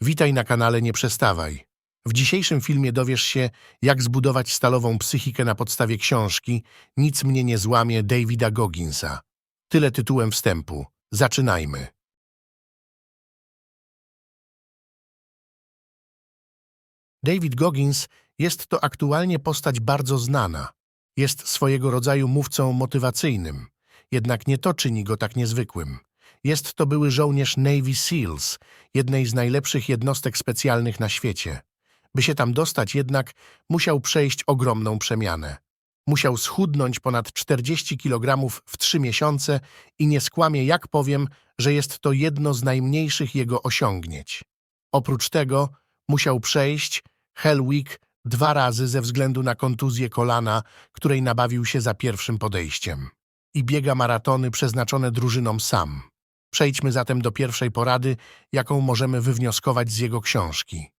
Witaj na kanale Nie Przestawaj. W dzisiejszym filmie dowiesz się, jak zbudować stalową psychikę na podstawie książki Nic mnie nie złamie Davida Gogginsa. Tyle tytułem wstępu. Zaczynajmy. David Goggins jest to aktualnie postać bardzo znana. Jest swojego rodzaju mówcą motywacyjnym. Jednak nie to czyni go tak niezwykłym. Jest to były żołnierz Navy SEALs, jednej z najlepszych jednostek specjalnych na świecie. By się tam dostać jednak, musiał przejść ogromną przemianę. Musiał schudnąć ponad 40 kg w trzy miesiące i nie skłamię, jak powiem, że jest to jedno z najmniejszych jego osiągnięć. Oprócz tego musiał przejść Hell Week dwa razy ze względu na kontuzję kolana, której nabawił się za pierwszym podejściem. I biega maratony przeznaczone drużynom sam. Przejdźmy zatem do pierwszej porady, jaką możemy wywnioskować z jego książki.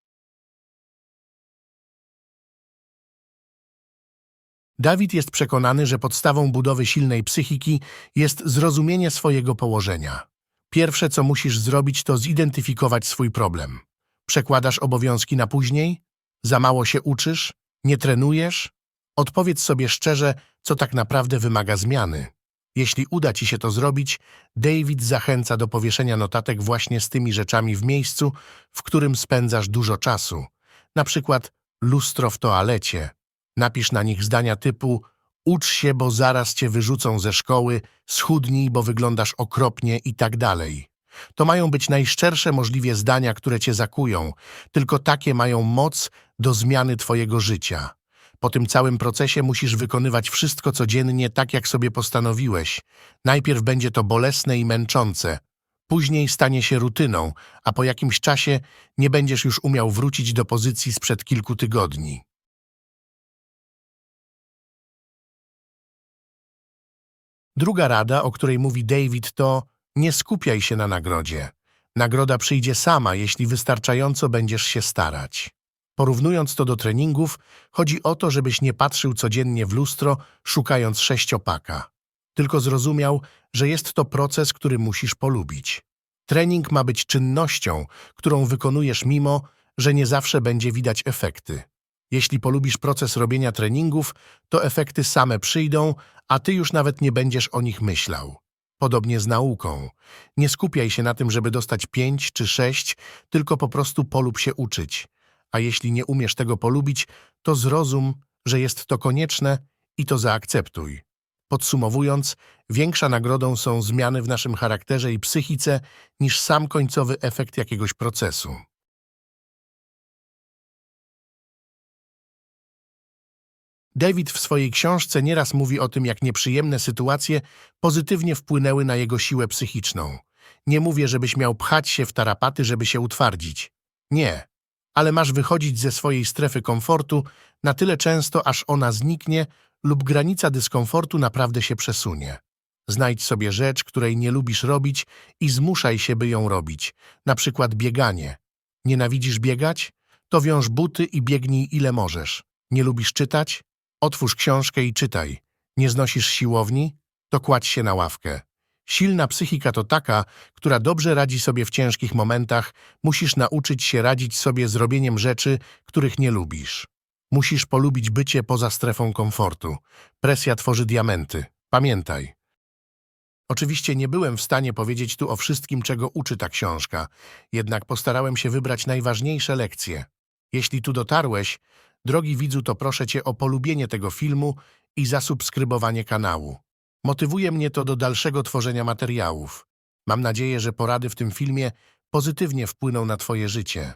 Dawid jest przekonany, że podstawą budowy silnej psychiki jest zrozumienie swojego położenia. Pierwsze, co musisz zrobić, to zidentyfikować swój problem. Przekładasz obowiązki na później? Za mało się uczysz? Nie trenujesz? Odpowiedz sobie szczerze, co tak naprawdę wymaga zmiany. Jeśli uda ci się to zrobić, David zachęca do powieszenia notatek właśnie z tymi rzeczami w miejscu, w którym spędzasz dużo czasu. Na przykład lustro w toalecie. Napisz na nich zdania typu ucz się, bo zaraz cię wyrzucą ze szkoły, schudnij, bo wyglądasz okropnie i tak dalej. To mają być najszczersze możliwie zdania, które cię zakują. Tylko takie mają moc do zmiany twojego życia. Po tym całym procesie musisz wykonywać wszystko codziennie tak, jak sobie postanowiłeś. Najpierw będzie to bolesne i męczące. Później stanie się rutyną, a po jakimś czasie nie będziesz już umiał wrócić do pozycji sprzed kilku tygodni. Druga rada, o której mówi David, to nie skupiaj się na nagrodzie. Nagroda przyjdzie sama, jeśli wystarczająco będziesz się starać. Porównując to do treningów, chodzi o to, żebyś nie patrzył codziennie w lustro, szukając sześciopaka. Tylko zrozumiał, że jest to proces, który musisz polubić. Trening ma być czynnością, którą wykonujesz mimo, że nie zawsze będzie widać efekty. Jeśli polubisz proces robienia treningów, to efekty same przyjdą, a ty już nawet nie będziesz o nich myślał. Podobnie z nauką. Nie skupiaj się na tym, żeby dostać pięć czy sześć, tylko po prostu polub się uczyć. A jeśli nie umiesz tego polubić, to zrozum, że jest to konieczne i to zaakceptuj. Podsumowując, większa nagrodą są zmiany w naszym charakterze i psychice niż sam końcowy efekt jakiegoś procesu. David w swojej książce nieraz mówi o tym, jak nieprzyjemne sytuacje pozytywnie wpłynęły na jego siłę psychiczną. Nie mówię, żebyś miał pchać się w tarapaty, żeby się utwardzić. Nie. Ale masz wychodzić ze swojej strefy komfortu na tyle często, aż ona zniknie lub granica dyskomfortu naprawdę się przesunie. Znajdź sobie rzecz, której nie lubisz robić i zmuszaj się, by ją robić. Na przykład bieganie. Nienawidzisz biegać? To wiąż buty i biegnij ile możesz. Nie lubisz czytać? Otwórz książkę i czytaj. Nie znosisz siłowni? To kładź się na ławkę. Silna psychika to taka, która dobrze radzi sobie w ciężkich momentach. Musisz nauczyć się radzić sobie z robieniem rzeczy, których nie lubisz. Musisz polubić bycie poza strefą komfortu. Presja tworzy diamenty. Pamiętaj. Oczywiście nie byłem w stanie powiedzieć tu o wszystkim, czego uczy ta książka, jednak postarałem się wybrać najważniejsze lekcje. Jeśli tu dotarłeś, drogi widzu, to proszę Cię o polubienie tego filmu i zasubskrybowanie kanału. Motywuje mnie to do dalszego tworzenia materiałów. Mam nadzieję, że porady w tym filmie pozytywnie wpłyną na Twoje życie.